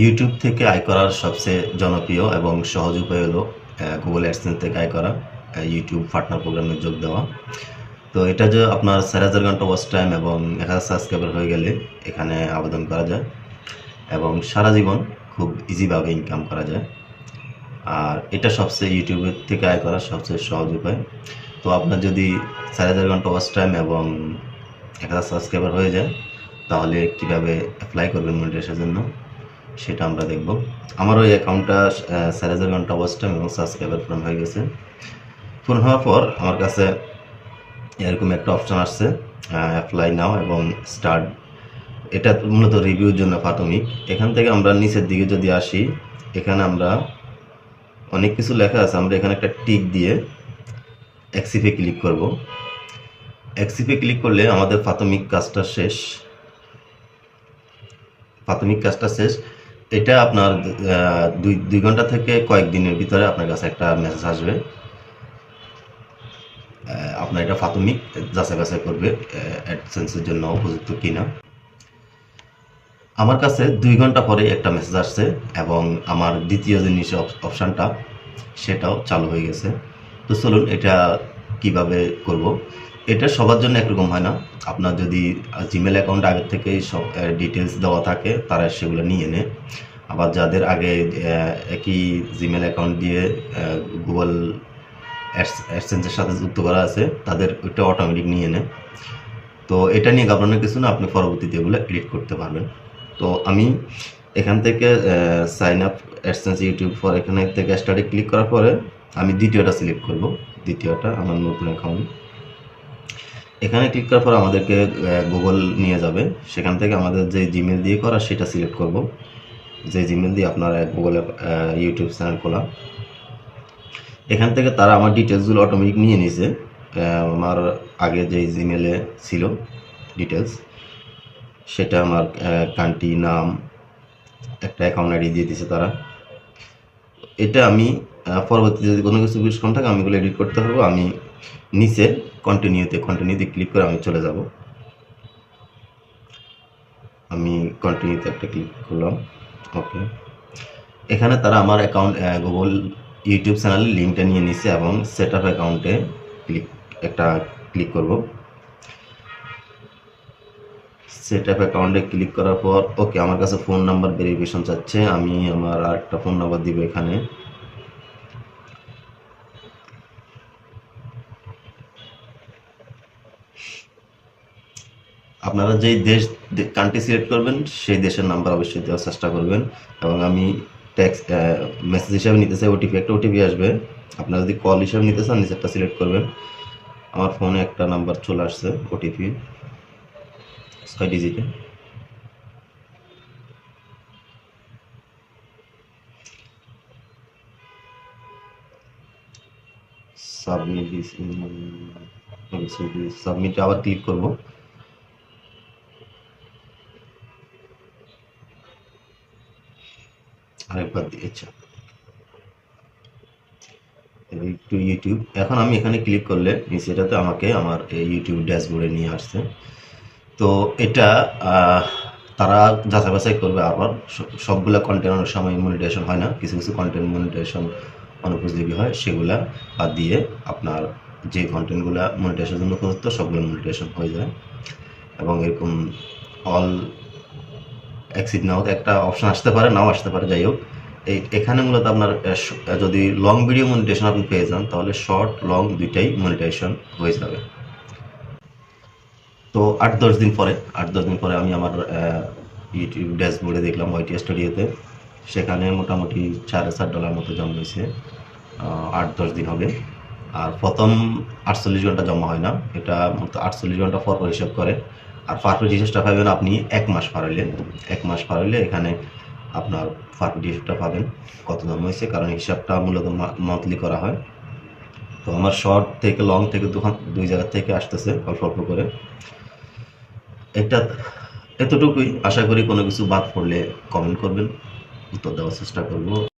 YouTube থেকে আয় করার সবচেয়ে জনপ্রিয় এবং সহজ উপায় হলো গুগল অ্যাডসেন্স থেকে আয় করা ইউটিউব পার্টনার প্রোগ্রামে যোগ দেওয়া। তো এটা যে আপনার চার হাজার ঘণ্টা ওয়াচ টাইম এবং এক হাজার সাবস্ক্রাইবার হয়ে গেলে এখানে আবেদন করা যায় এবং সারা জীবন খুব ইজিভাবে ইনকাম করা যায়। আর এটা সবচেয়ে ইউটিউবের থেকে আয় করার সবচেয়ে সহজ উপায়। তো আপনার যদি চার হাজার ঘণ্টা ওয়াচ টাইম এবং এক হাজার সাবস্ক্রাইবার হয়ে যায়, তাহলে কীভাবে অ্যাপ্লাই করবেন মনিটাইজের জন্য? সেটা আমরা দেখব। আমার ওই অ্যাকাউন্টটা চার হাজার ঘণ্টা ওয়াচ টাইম এবং সাবস্ক্রাইবার পূরণ হয়ে গেছে। পূরণ হওয়ার পর আমার কাছে এরকম একটা অপশন আসছে অ্যাপ্লাই নাও এবং স্টার্ট এটা মূলত রিভিউর জন্য প্রাথমিক। এখান থেকে আমরা নিচের দিকে যদি আসি, এখানে আমরা অনেক কিছু লেখা আছে। আমরা এখানে একটা টিক দিয়ে এক্সিপে ক্লিক করব। এক্সিপে ক্লিক করলে আমাদের প্রাথমিক কাজটা শেষ। প্রাথমিক কাজটা শেষ। এটা আপনার দুই দুই ঘণ্টা থেকে কয়েকদিনের ভিতরে আপনার কাছে একটা মেসেজ আসবে। আপনার এটা প্রাথমিক যাচাই বাছাই করবে অ্যাডসেন্সের জন্য উপযুক্ত কিনা। আমার কাছে দুই ঘণ্টা পরে একটা মেসেজ আসছে এবং আমার দ্বিতীয় নিচে অপশানটা সেটাও চালু হয়ে গেছে। তো চলুন এটা কীভাবে করব? এটা সবার জন্য একরকম হয় না। আপনার যদি জিমেল অ্যাকাউন্ট আগের থেকেই সব ডিটেলস দেওয়া থাকে, তারা সেগুলো নিয়ে নেয়। আবার যাদের আগে একই জিমেল অ্যাকাউন্ট দিয়ে গুগল অ্যাডসেন্সের সাথে যুক্ত করা আছে, তাদের ওইটা অটোমেটিক নিয়ে নেয়। তো এটা নিয়ে ঘাবড়ানোর কিছু না, আপনি পরবর্তীতে এগুলো এডিট করতে পারবেন। তো আমি এখান থেকে sign up AdSense YouTube for এখানে থেকে স্টার্টে ক্লিক করার পরে আমি দ্বিতীয়টা সিলেক্ট করব। দ্বিতীয়টা আমার নতুন অ্যাকাউন্ট এখানে ক্লিক করার পর আমাদেরকে গুগল নিয়ে যাবে। সেখান থেকে আমাদের যে জিমেল দিয়ে করা, সেটা সিলেক্ট করব। যে জিমেল দিয়ে আপনার গুগলে ইউটিউব চ্যানেল খোলা এখান থেকে তারা আমার ডিটেলসগুলো অটোমেটিক নিয়ে নিছে আমার আগে যে জিমেলে ছিল ডিটেলস সেটা আমার কান্ট্রি নাম, একটা অ্যাকাউন্ট আইডি দিয়ে দিছে তারা। এটা আমি পরবর্তীতে যদি কোনো কিছু বিষ কম থাকে, আমি এগুলো এডিট করতে পারব। আমি নিচে কন্টিনিউতে কন্টিনিউতে ক্লিক করে আমি চলে যাব। আমি কন্টিনিউতে একটা ক্লিক করলাম ওকে এখানে তারা আমার অ্যাকাউন্ট গুগল ইউটিউব চ্যানেলের লিঙ্কটা নিয়ে নিছে এবং সেট আপ অ্যাকাউন্টে ক্লিক একটা ক্লিক করব। সেট আপ অ্যাকাউন্টে ক্লিক করার পর ওকে আমার কাছে ফোন নাম্বার ভেরিফিকেশন চাচ্ছে, আমি আমার আরেকটা ফোন নাম্বার দিব এখানে। আপনারা যেই দেশ কান্ট্রি সিলেক্ট করবেন, সেই দেশের নাম্বার অবশ্যই দেওয়ার চেষ্টা করবেন। এবং আমি ট্যাক্স মেসেজ হিসাবে নিতে চাই ওটিপি, একটা ওটিপি আসবে। আপনারা যদি কল হিসাবে নিতে চান, নিচেরটা সিলেক্ট করবেন। আমার ফোনে একটা নাম্বার চলে আসছে, ওটিপি। ছয় ডিজিটে সাবমিট সাবমিট আবার ক্লিক করব। আরেকবার দিয়েছে। একটু ইউটিউব এখন আমি এখানে ক্লিক করলে নিচেটাতে আমাকে আমার ইউটিউব ড্যাশবোর্ডে নিয়ে আসছে। তো এটা তারা যাচাই বাছাই করবে আবার। সবগুলা কন্টেন্ট অনেক সময় মনিটাইজেশন হয় না। কিছু কিছু কন্টেন্ট মনিটাইজেশন অনুপযোগী হয়, সেগুলা বাদ দিয়ে আপনার যে কন্টেন্টগুলো মনিটাইজেশনের জন্য উপযুক্ত সবগুলো মনিটাইজেশন হয়ে যায়। এবং এরকম অল এক্সিট নাও একটা অপশন আসতে পারে, নাও আসতে পারে, যাই হোক। এই, এখানে মূলত আপনার যদি লং ভিডিও মনিটাইজেশন আপনি পেয়ে যান, তাহলে শর্ট লং দুইটাই মনিটাইজেশন হয়ে যাবে। তো আট দশ দিন পরে, আট দশ দিন পরে আমি আমার ইউটিউব ড্যাশবোর্ডে দেখলাম ওয়াইটি স্টুডিওতে সেখানে মোটামুটি চার হাজার ডলার মতো জমা হয়েছে। আট দশ দিন হবে। আর প্রথম আটচল্লিশ ঘণ্টা জমা হয় না। এটা আটচল্লিশ ঘণ্টা পর হিসাব করে। আর পারফেক্ট হিসাবটা পাবেন আপনি এক মাস পার হইলে এক মাস পার এখানে আপনার পারফেক্ট হিসাবটা পাবেন। কত দাম হয়েছে? কারণ হিসাবটা মূলত মান্থলি করা হয়। তো আমার শর্ট থেকে লং থেকে দুখান, দুই জায়গা থেকে আসতেছে অল্প অল্প করে। এটা, এতটুকুই। আশা করি কোনো কিছু বাদ পড়লে কমেন্ট করবেন। উত্তর দেওয়ার চেষ্টা করব।